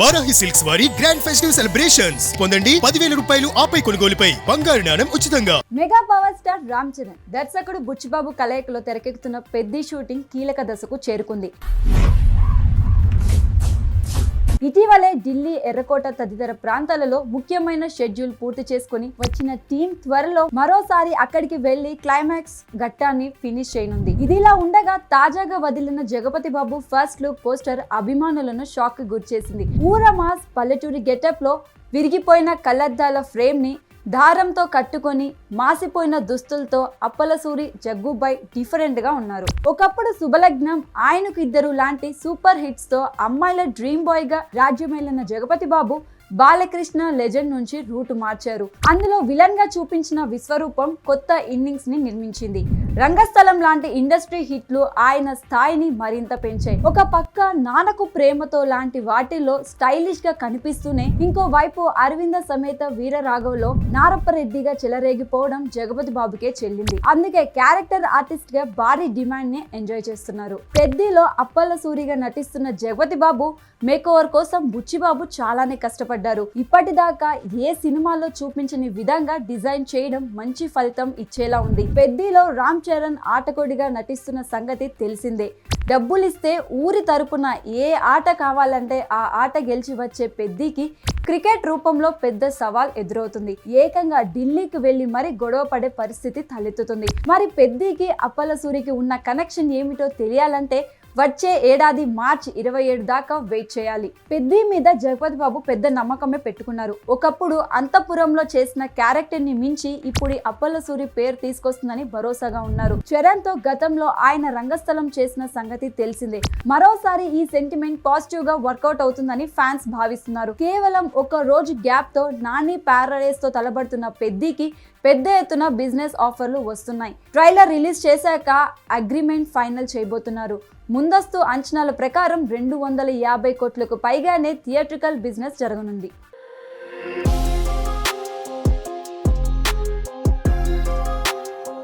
Varahi silks వారి grand festive celebrations పొందండి పదివేల రూపాయలు ఆపై కొనుగోలుపై. బంగారు నాణం ఉచితంగా. Mega power star Ram Charan దర్శకుడు బుచ్చిబాబు కలయికలో తెరకెక్కుతున్న పెద్ది షూటింగ్ కీలక దశకు చేరుకుంది. ఇటీవలే ఢిల్లీ ఎర్రకోట తదితర ప్రాంతాలలో ముఖ్యమైన షెడ్యూల్ పూర్తి చేసుకుని వచ్చిన టీం త్వరలో మరోసారి అక్కడికి వెళ్ళి క్లైమాక్స్ ఘట్టాన్ని ఫినిష్ చేయనుంది. ఇదిలా ఉండగా తాజాగా వదిలిన Jagapathi Babu first look poster అభిమానులను షాక్కి గురిచేసింది. ఊర మాస్ పల్లెటూరి గెటప్లో విరిగిపోయిన కళ్ళద్దాల ఫ్రేమ్ని దారంతో కట్టుకొని మాసిపోయిన దుస్తులతో అప్పలసూరి జగ్గుబాయ్ డిఫరెంట్గా ఉన్నారు. ఒకప్పుడు శుభలగ్నం ఆయనకు ఇద్దరు లాంటి సూపర్ హిట్స్తో అమ్మాయిల డ్రీమ్ బాయ్గా రాజ్యమేలిన జగపతి బాబు బాలకృష్ణ లెజెండ్ నుంచి రూట్ మార్చారు. అందులో విలన్గా చూపించిన విశ్వరూపం కొత్త ఇన్నింగ్స్ని నిర్మించింది. రంగస్థలం లాంటి ఇండస్ట్రీ హిట్లు ఆయన స్థాయిని మరింత పెంచాయి. ఒక పక్క నాన్నకు ప్రేమతో లాంటి వాటిల్లో స్టైలిష్గా కనిపిస్తూనే ఇంకో వైపు అరవింద సమేత వీర రాఘవ్లో నారప్పరెడ్డిగా చెలరేగిపోవడం జగపతి బాబుకే చెల్లింది. అందుకే క్యారెక్టర్ ఆర్టిస్ట్గా భారీ డిమాండ్ని ఎంజాయ్ చేస్తున్నారు. పెద్దిలో అప్పల సూరిగా నటిస్తున్న జగపతి బాబు మేకోవర్ కోసం బుచ్చిబాబు చాలానే కష్టపడ్డారు. ఇప్పటిదాకా ఏ సినిమాలో చూపించని విధంగా డిజైన్ చేయడం మంచి ఫలితం ఇచ్చేలా ఉంది. పెద్దిలో రామ్ చరణ్ ఆటకుడిగా నటిస్తున్న సంగతి తెలిసిందే. డబ్బులిస్తే ఊరి తరపున ఏ ఆట కావాలంటే ఆ ఆట గెలిచి వచ్చే పెద్దికి క్రికెట్ రూపంలో పెద్ద సవాల్ ఎదురవుతుంది. ఏకంగా ఢిల్లీకి వెళ్ళి మరి గొడవ పడే పరిస్థితి తలెత్తుతుంది. మరి పెద్దికి అప్పల సూరికి ఉన్న కనెక్షన్ ఏమిటో తెలియాలంటే వచ్చే ఏడాది మార్చి ఇరవై ఏడు దాకా వెయిట్ చేయాలి. పెద్ది మీద జగపతి బాబు పెద్ద నమ్మకమే పెట్టుకున్నారు. ఒకప్పుడు అంతపురంలో చేసిన క్యారెక్టర్ని మించి ఇప్పుడు అప్పలసూరి అప్పల సూరి పేరు తీసుకొస్తుందని భరోసాగా ఉన్నారు. చరణ్తో గతంలో ఆయన రంగస్థలం చేసిన సంగతి తెలిసిందే. మరోసారి ఈ సెంటిమెంట్ పాజిటివ్గా వర్కౌట్ అవుతుందని ఫ్యాన్స్ భావిస్తున్నారు. కేవలం ఒక రోజు గ్యాప్తో నాని ప్యారడైస్తో తలబడుతున్న పెద్దికి పెద్ద ఎత్తున బిజినెస్ ఆఫర్లు వస్తున్నాయి. ట్రైలర్ రిలీజ్ చేశాక అగ్రిమెంట్ ఫైనల్ చేయబోతున్నారు. ముందస్తు అంచనాల ప్రకారం రెండు వందల యాభై కోట్లకు పైగానే థియేట్రికల్ బిజినెస్ జరగనుంది.